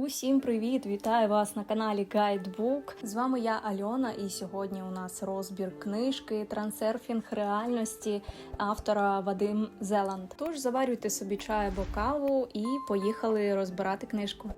Усім привіт! Вітаю вас на каналі Guidebook. З вами я Альона, і сьогодні у нас розбір книжки Трансерфінг реальності автора Вадим Зеланд. Тож заварюйте собі чай або каву і поїхали розбирати книжку.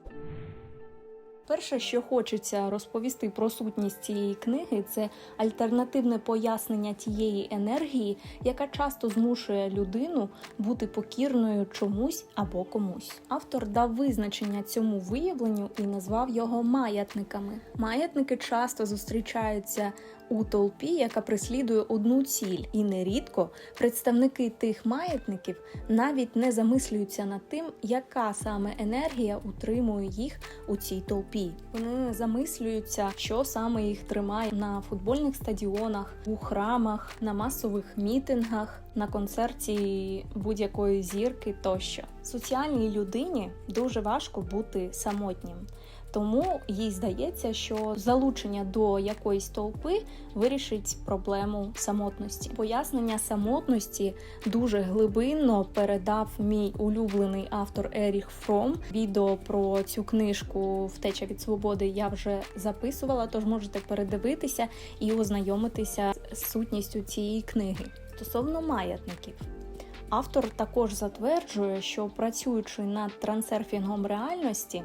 Перше, що хочеться розповісти про сутність цієї книги, це альтернативне пояснення тієї енергії, яка часто змушує людину бути покірною чомусь або комусь. Автор дав визначення цьому виявленню і назвав його маятниками. Маятники часто зустрічаються у толпі, яка преслідує одну ціль, і нерідко представники тих маятників навіть не замислюються над тим, яка саме енергія утримує їх у цій толпі. Вони не замислюються, що саме їх тримає на футбольних стадіонах, у храмах, на масових мітингах, на концерті будь-якої зірки тощо. Соціальній людині дуже важко бути самотнім. Тому їй здається, що залучення до якоїсь толпи вирішить проблему самотності. Пояснення самотності дуже глибинно передав мій улюблений автор Еріх Фром. Відео про цю книжку Втеча від свободи я вже записувала, тож можете передивитися і ознайомитися з сутністю цієї книги. Стосовно маятників. Автор також затверджує, що працюючи над трансерфінгом реальності,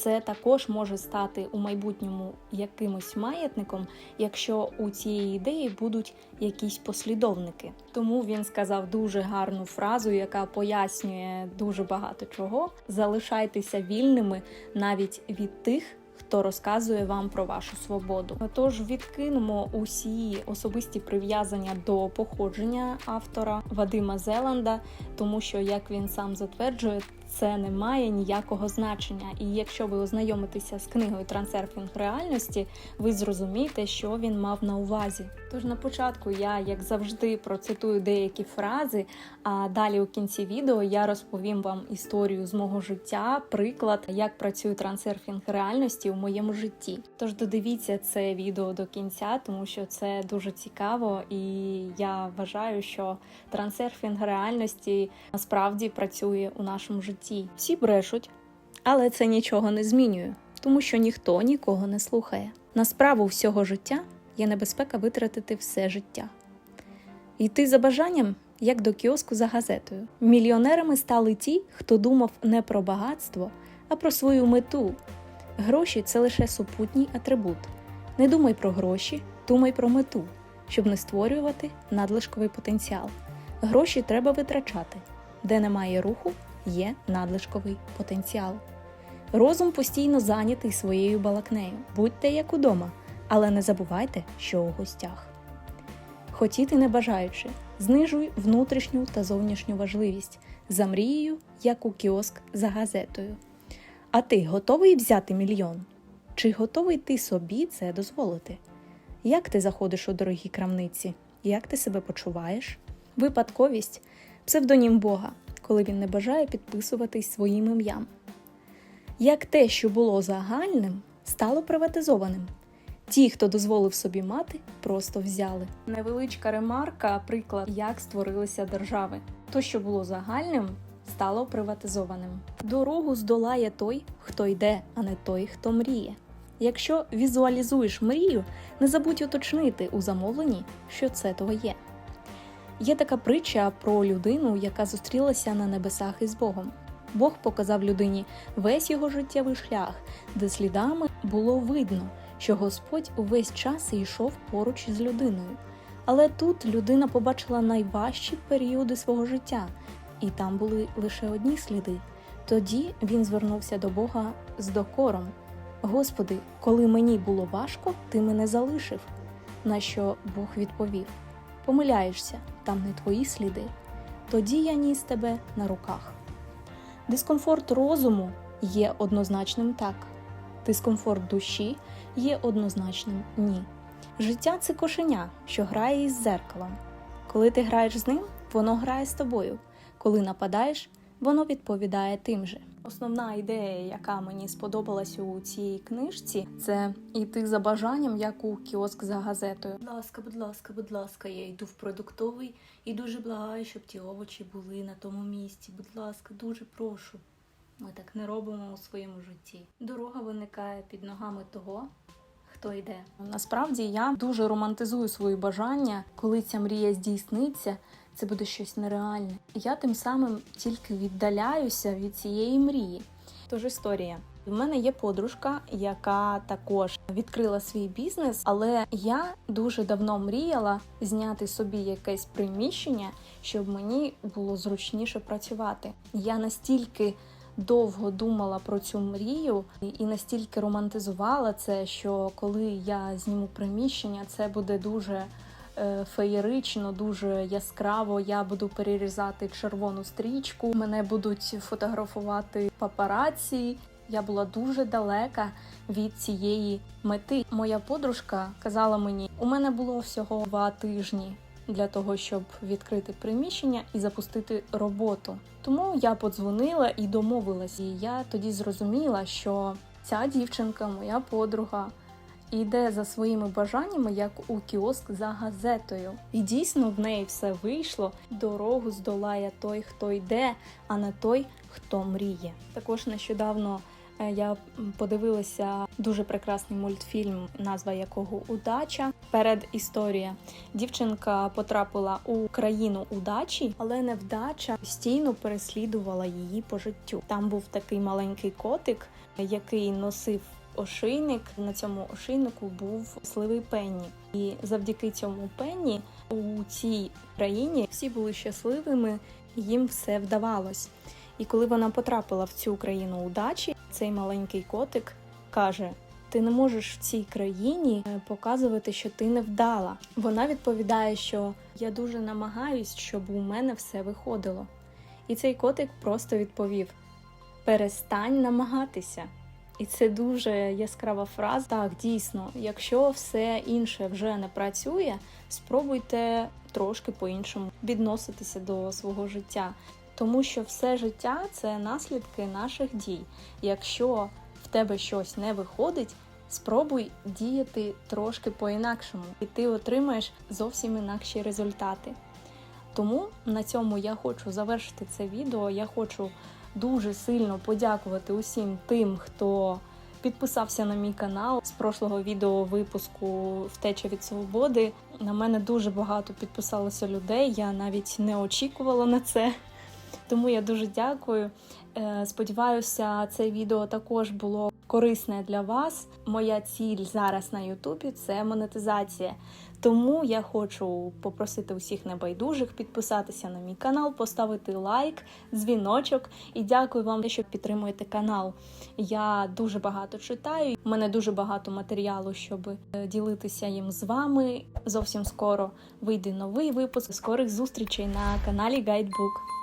це також може стати у майбутньому якимось маятником, якщо у цієї ідеї будуть якісь послідовники. Тому він сказав дуже гарну фразу, яка пояснює дуже багато чого. Залишайтеся вільними навіть від тих. Хто розказує вам про вашу свободу? Тож відкинемо усі особисті прив'язання до походження автора Вадима Зеланда, тому що, як він сам затверджує, це не має ніякого значення. І якщо ви ознайомитеся з книгою Трансерфінг реальності, ви зрозумієте, що він мав на увазі. Тож на початку я, як завжди, процитую деякі фрази, а далі у кінці відео я розповім вам історію з мого життя, приклад, як працює трансерфінг реальності у моєму житті. Тож додивіться це відео до кінця, тому що це дуже цікаво, і я вважаю, що трансерфінг реальності насправді працює у нашому житті. Всі брешуть, але це нічого не змінює, тому що ніхто нікого не слухає. На справу всього життя є небезпека витратити все життя. Йти за бажанням, як до кіоску за газетою. Мільйонерами стали ті, хто думав не про багатство, а про свою мету. Гроші це лише супутній атрибут. Не думай про гроші, думай про мету, щоб не створювати надлишковий потенціал. Гроші треба витрачати. Де немає руху, є надлишковий потенціал. Розум постійно зайнятий своєю балакнею. Будьте як удома, але не забувайте, що у гостях. Хотіти не бажаючи, знижуй внутрішню та зовнішню важливість за мрією, як у кіоск за газетою. А ти готовий взяти мільйон? Чи готовий ти собі це дозволити? Як ти заходиш у дорогі крамниці? Як ти себе почуваєш? Випадковість псевдонім Бога, коли він не бажає підписуватись своїм ім'ям. Як те, що було загальним, стало приватизованим. Ті, хто дозволив собі мати, просто взяли. Невеличка ремарка, приклад, як створилися держави. То, що було загальним, стало приватизованим. Дорогу здолає той, хто йде, а не той, хто мріє. Якщо візуалізуєш мрію, не забудь уточнити у замовленні, що це твоє. Є така притча про людину, яка зустрілася на небесах із Богом. Бог показав людині весь його життєвий шлях, де слідами було видно, що Господь увесь час йшов поруч із людиною. Але тут людина побачила найважчі періоди свого життя, і там були лише одні сліди. Тоді він звернувся до Бога з докором: Господи, коли мені було важко, ти мене залишив. На що Бог відповів: Помиляєшся, там не твої сліди. Тоді я ніс тебе на руках. Дискомфорт розуму є однозначним так. Дискомфорт душі є однозначним ні. Життя це кошеня, що грає із зеркалом. Коли ти граєш з ним, воно грає з тобою. Коли нападаєш, воно відповідає тим же. Основна ідея, яка мені сподобалась у цій книжці, це йти за бажанням, як у кіоск за газетою. Будь ласка, будь ласка, будь ласка, я йду в продуктовий і дуже благаю, щоб ті овочі були на тому місці. Будь ласка, дуже прошу. Ми так не робимо у своєму житті. Дорога виникає під ногами того, хто йде. Насправді я дуже романтизую свої бажання, коли ця мрія здійсниться. Це буде щось нереальне. Я тим самим тільки віддаляюся від цієї мрії. Тож історія. У мене є подружка, яка також відкрила свій бізнес, але я дуже давно мріяла зняти собі якесь приміщення, щоб мені було зручніше працювати. Я настільки довго думала про цю мрію і настільки романтизувала це, що коли я зніму приміщення, це буде дуже феєрично, дуже яскраво. Я буду перерізати червону стрічку. Мене будуть фотографувати папараці. Я була дуже далека від цієї мети. Моя подружка казала мені, у мене було всього два тижні для того, щоб відкрити приміщення і запустити роботу. Тому я подзвонила і домовилась. І я тоді зрозуміла, що ця дівчинка, моя подруга, іде за своїми бажаннями, як у кіоск за газетою. І дійсно в неї все вийшло. Дорогу здолає той, хто йде, а не той, хто мріє. Також нещодавно е, я подивилася дуже прекрасний мультфільм, назва якого Удача. Перед історія. Дівчинка потрапила у країну удачі, але невдача постійно переслідувала її по життю. Там був такий маленький котик, який носив ошийник. На цьому ошийнику був сливий пенні. І завдяки цьому пенні у цій країні всі були щасливими, їм все вдавалось. І коли вона потрапила в цю країну удачі, цей маленький котик каже: Ти не можеш в цій країні е, показувати, що ти не вдала. Вона відповідає, що я дуже намагаюсь, щоб у мене все виходило. І цей котик просто відповів: Перестань намагатися. І це дуже яскрава фраза. Так, дійсно, якщо все інше вже не працює, спробуйте трошки по-іншому відноситися до свого життя. Тому що все життя це наслідки наших дій. Якщо в тебе щось не виходить, спробуй діяти трошки по-інакшому, і ти отримаєш зовсім інакші результати. Тому на цьому я хочу завершити це відео. Я хочу дуже сильно подякувати усім тим, хто підписався на мій канал з прошлого відео випуску Втеча від свободи. На мене дуже багато підписалося людей. Я навіть не очікувала на це. Тому я дуже дякую. Е, Сподіваюся, це відео також було корисне для вас. Моя ціль зараз на Ютубі це монетизація. Тому я хочу попросити усіх небайдужих підписатися на мій канал, поставити лайк, дзвіночок і дякую вам, що підтримуєте канал. Я дуже багато читаю. У мене дуже багато матеріалу, щоб е, ділитися їм з вами. Зовсім скоро вийде новий випуск. Скорих зустрічей на каналі Guidebook.